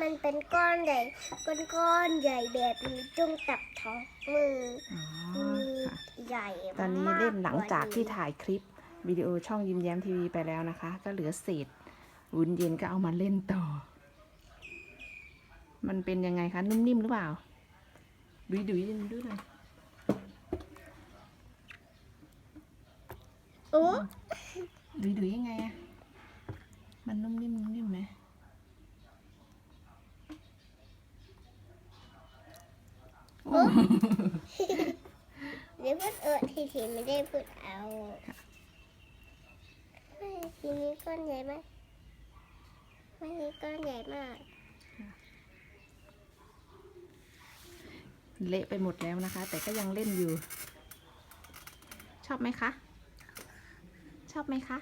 มันเป็นก้อนใหญ่ ก้อนก้อนๆใหญ่แบบนี้จุ้งตับท้องมืออ๋อมือค่ะ ใหญ่ตอนนี้มเล่นหลังจากที่ว่ถ่ายคลิปวิดีโอช่องยิ้มแย้มทีวีไปแล้วนะคะ ก็เหลือเศษวุ้นเย็นก็เอามาเล่นต่อ มันเป็นยังไงคะนุ่มนิ่มหรือเปล่า ดุยดุยดูหน่อยโอ้ดุยดุยยังไงอะมันนุ่มนิ่มนุ่มนิ่มไหม เดี๋ยวพูดเออทีทีไม่ได้พูดเอาไม่ทีนี้ก้อนใหญ่มากไม่นี้ก้อนใหญ่มาก เละไปหมดแล้วนะคะ แต่ก็ยังเล่นอยู่ ชอบไหมคะ ชอบไหมคะ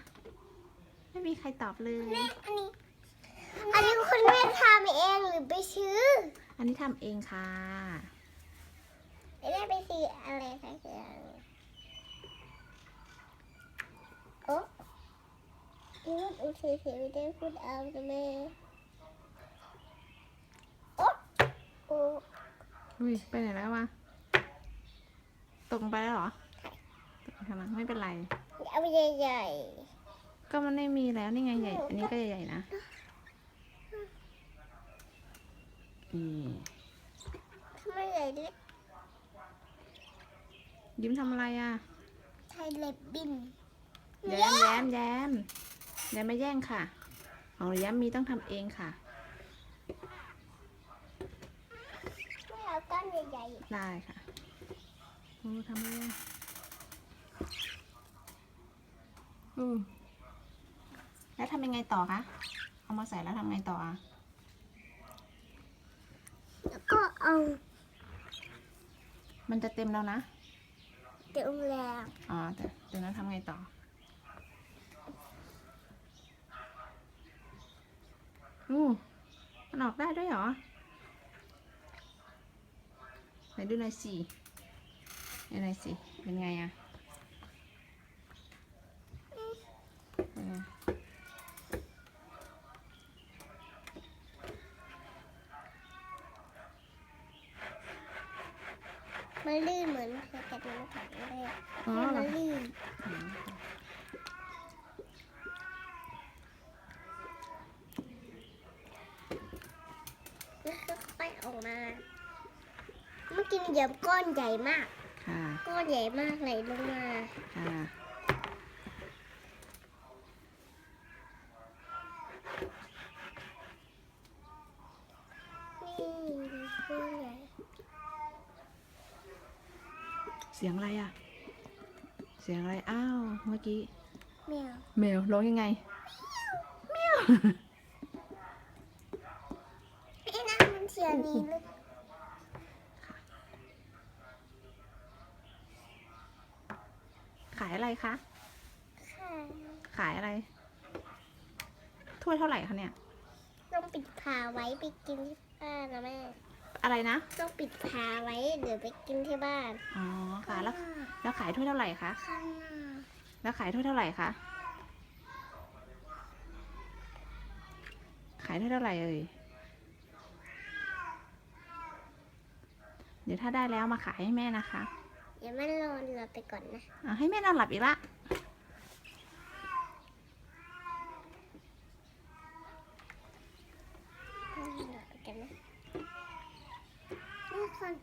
ไม่มีใครตอบเลย แม่อันนี้ อันนี้คุณแม่ทำเองหรือไปซื้อ อันนี้ทำเองค่ะ ไม่ได้ไปซื้ออะไรสักอย่างโอ้ยพูดโอเคเสียไม่ได้พูดเอาจะแม่โอ้โอ้อุ้ยไปไหนแล้ววะตกลงไปแล้วเหรอข้างล่างไม่เป็นไร เอาใหญ่ๆ ก็มันไม่มีแล้วนี่ไงใหญ่ อันนี้ก็ใหญ่ๆนะนี่ ๆทำไมใหญ่เล็ก ยิ้มทำอะไรอะใช้เล็บบินแย้มแย้มแย้มแย้มไม่แย่งค่ะของแย้มมีต้องทำเองค่ะไม่เอาก้อนใหญ่ได้ค่ะโอ้ทำอะไรอะอืมแล้วทำยังไงต่อคะเอามาใส่แล้วทำไงต่ออะๆแล้วก็เอา มันจะเต็มแล้วนะ เดี๋ยวแล้วอ๋อแต่เต็มแล้นทำไงต่ออู้มันออกได้ด้วยเหรอไหนดูหน่อยสิดูหน่อยสิเป็นไงอะเป็นไง มันลื่นเหมือนสเก็ตน้ำแข็งเลยอ๋อเหรมัอ นลื่นแล้วก็ค่อยออกมา เมื่อกี้เหยียบก้อนใหญ่มาก ค่ะก้อนใหญ่มากไหลลงมาค่ะนี่ก้อนใหญ่ เสียงอะไรอะเสียงอะไร อ้าว เมื่อกี้แมวแมวร้องยังไงไอ้น้ามันเสียดีเลยขายอะไรคะ ค่ะขายอะไร ถ้วยเท่าไหร่คะเนี่ย ต้องปิดผาไว้ไปกินที่บ้านนะแม่ อะไรนะ ต้องปิดผาไว้เดี๋ยวไปกินที่บ้าน อ๋อค่ะ แล้วแล้วขายถ้วยเท่าไหร่คะ ข้างหน้าแล้วขายถ้วยเท่าไหร่คะ ขายถ้วยเท่าไหร่เอ่ย เดี๋ยวถ้าได้แล้วมาขายให้แม่นะคะเดี๋ยวแม่รอเรือไปก่อนนะ อะให้แม่นอนหลับอีกละ รอเรือไปกันนะนี่คน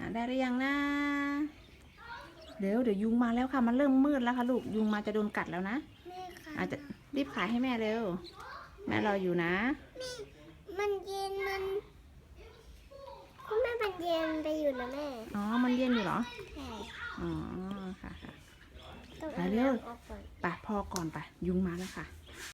อะ ได้หรือยังนะเดี๋ยวเดี๋ยวยุงมาแล้วค่ะ มันเริ่มมืดแล้วค่ะลูกยุงมาจะโดนกัดแล้วนะแม่ค่ะอาจจะรีบขายให้แม่เร็ว แม่รออยู่นะมันเย็นมันคุณแม่มันเย็นไปอยู่นะแม่อ๋อมันเย็นอยู่เหรอใช่อ๋อค่ะค่ะต้องไปเอาเร็วน้ำออกก่อนไปพอก่อนไปยุงมาแล้วค่ะ